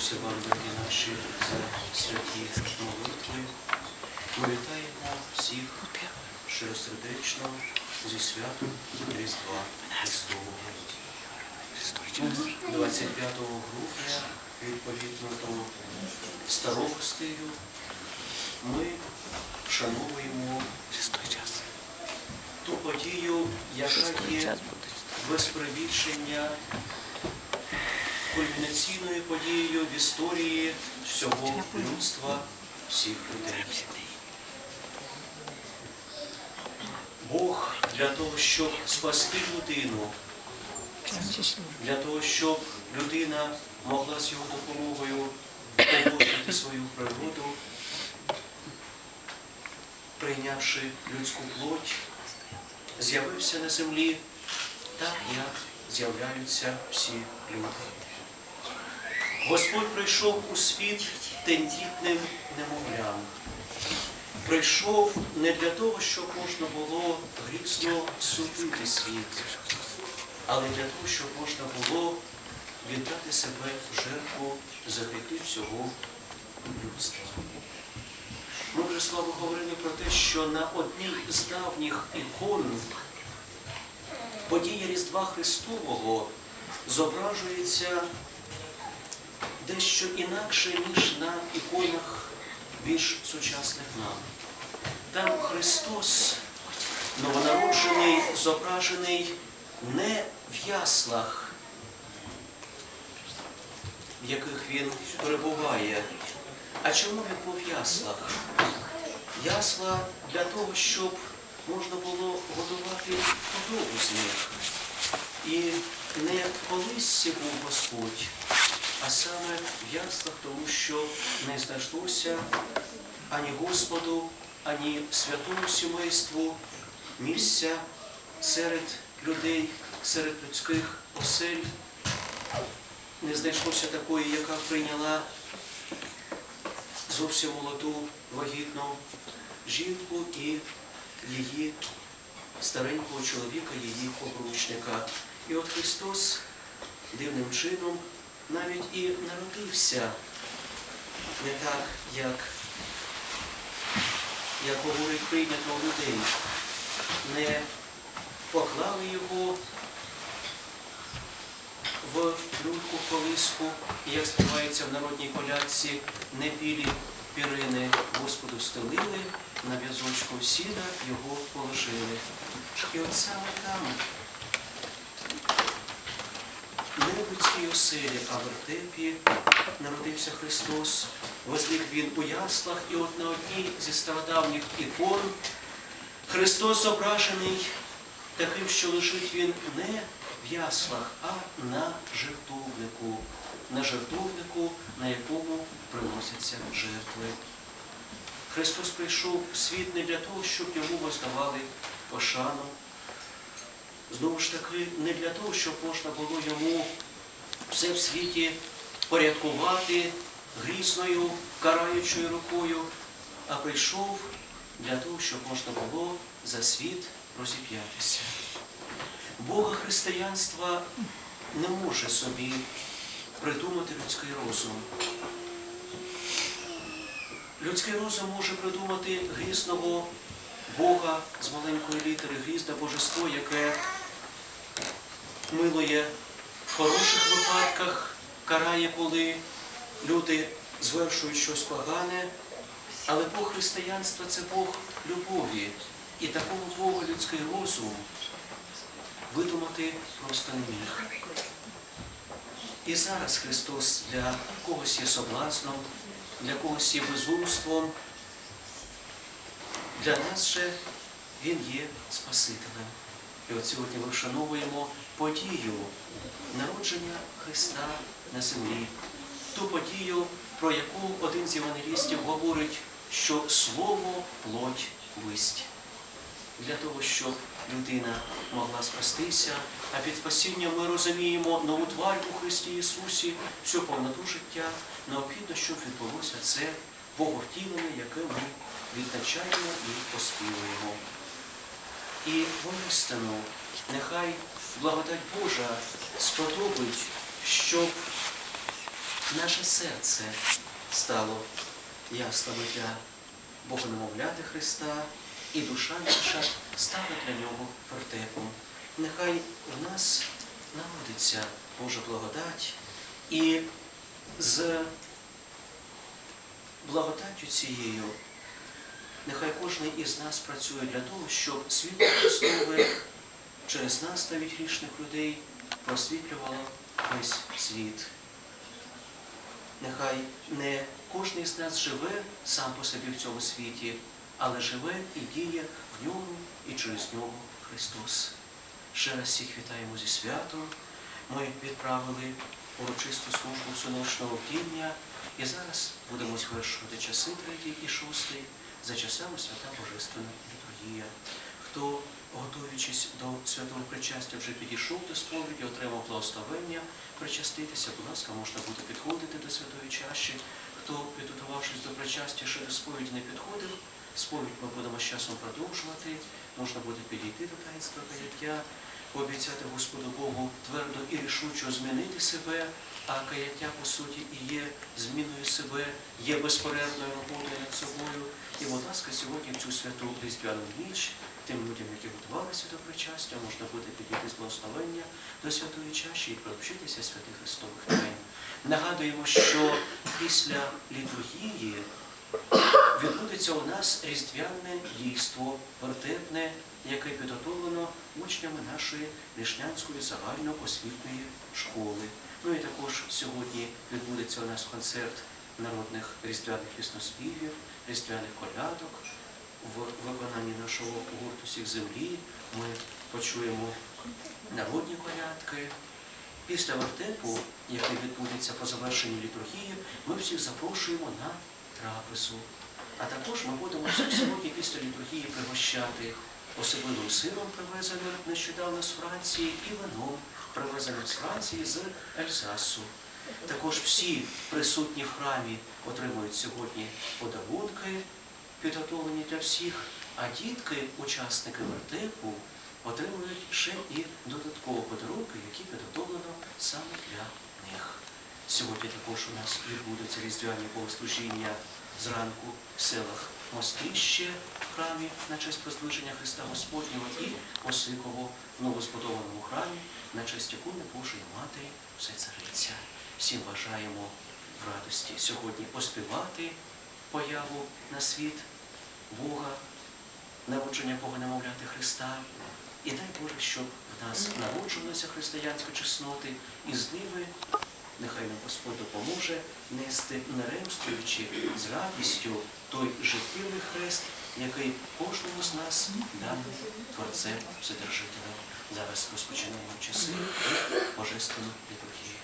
Ісусе, вам наші за святі молитви. Ми вітаємо всіх щиросердечно зі святом Різдва Христового. 25 грудня, відповідно до старого стилю, ми вшановуємо ту подію, яка є без кульмінаційною подією в історії всього людства, всіх людей. Бог для того, щоб спасти людину, для того, щоб людина могла з його допомогою побачити свою природу, прийнявши людську плоть, з'явився на землі так, як з'являються всі люди. Господь прийшов у світ тендітним немовлям. Прийшов не для того, щоб можна було грізно судити світ, але для того, щоб можна було віддати себе в жертву за гріхи всього людства. Ми вже слава говорили про те, що на одній з давніх ікон подія Різдва Христового зображується дещо інакше, ніж на іконах більш сучасних нам. Там Христос, новонароджений, зображений не в яслах, в яких він перебуває. А чому він був в яслах? Ясла для того, щоб можна було годувати худобу з них. І не в колисці був Господь, а саме в яслах, тому що не знайшлося ані Господу, ані святому сімейству місця серед людей, серед людських осель. Не знайшлося такої, яка прийняла зовсім молоду вагітну жінку і її старенького чоловіка, її обручника. І от Христос дивним чином навіть і народився не так, як, як говорить прийнято у людей. Не поклали його в люльку колиску, як співається в народній колядці, не білі пірини Господу стелили, на в'язочку сіна його положили. І от саме там, не в людській оселі, а в вертепі народився Христос, возліг він у яслах, і от на одній зі стародавніх ікон Христос зображений таким, що лежить він не в яслах, а на жертовнику, на жертовнику, на якому приносяться жертви. Христос прийшов у світ не для того, щоб йому воздавали пошану. Знову ж таки, не для того, щоб можна було йому все в світі порядкувати грізною, караючою рукою, а прийшов для того, щоб можна було за світ розіп'ятися. Бога християнства не може собі придумати людський розум. Людський розум може придумати грізного Бога з маленької літери, грізне божество, яке милує в хороших випадках, карає, коли люди звершують щось погане, але Бог християнства це Бог любові. І такого Бога людський розум видумати просто не міг. І зараз Христос для когось є соблазном, для когось є безумством. Для нас же Він є Спасителем. І от сьогодні ми вшановуємо подію народження Христа на землі. Ту подію, про яку один з євангелістів говорить, що Слово плоть висть. Для того, щоб людина могла спастися, а під спасінням ми розуміємо нову тварь у Христі Ісусі, всю повноту життя, необхідно, щоб відбулося це Боговтілення, яке ми відзначаємо і оспівуємо. І воістину, нехай благодать Божа сподобить, щоб наше серце стало яслами для Богонемовляти Христа, і душа наша стала для нього вертепом. Нехай в нас народиться Божа благодать, і з благодаттю цією нехай кожен із нас працює для того, щоб світло Христове через нас, навіть грішних людей, просвітлювало весь світ. Нехай не кожен із нас живе сам по собі в цьому світі, але живе і діє в ньому і через нього Христос. Ще раз всіх вітаємо зі святом. Ми відправили урочисту службу сонячного вдіння і зараз будемо звершувати часи третій і шостий за часами свята Божественна літургія. Хто, готуючись до святого причастя, вже підійшов до сповіді, отримав благословення причаститися, будь ласка, можна буде підходити до святої чаші. Хто, підготувавшись до причастя, ще до сповіді не підходив, сповідь ми будемо з часом продовжувати. Можна буде підійти до таїнства каяття, пообіцяти Господу Богу твердо і рішучо змінити себе, а каяття, по суті, і є зміною себе, є безперервною роботою над собою. І, будь ласка, сьогодні в цю святу різдвяну ніч тим людям, які готувалися до причастя, можна буде підійти з благословення до святої чаші і приобщитися святих Христових тайн. Нагадуємо, що після літургії відбудеться у нас різдвяне дійство, вертепне, яке підготовлено учнями нашої Вишнянської загальноосвітньої школи. Ну і також сьогодні відбудеться у нас концерт народних різдвяних пісноспівів, різдвяних колядок. В виконанні нашого гурту «Сіх землі ми почуємо народні колядки. Після вертепу, який відбудеться по завершенні літургії, ми всіх запрошуємо на трапезу. А також ми будемо сьогодні після літургії пригощати особливим сиром, привезеним нещодавно з Франції, і вином, привезеним з Франції з Ельзасу. Також всі присутні в храмі отримують сьогодні подарунки, підготовлені для всіх, а дітки, учасники вертепу, отримують ще і додаткові подарунки, які підготовлено саме для них. Сьогодні також у нас відбудуться різдвяні богослужіння зранку в селах Мостище в храмі на честь прослуження Христа Господнього і Осиково в новозбудованому храмі на честь якої Божої Матері все цариця. Всім бажаємо в радості сьогодні поспівати появу на світ Бога, народження Бога немовляти Христа. І дай Боже, щоб в нас народжувалися християнські чесноти і з ними нехай нам Господь допоможе нести неремствуючи з радістю той життєвий хрест, який кожному з нас дав Творцем Вседержителем. Зараз розпочинаємо часи Божественну літургію.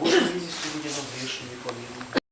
Боже, мені Боже милостю грішені помилуй.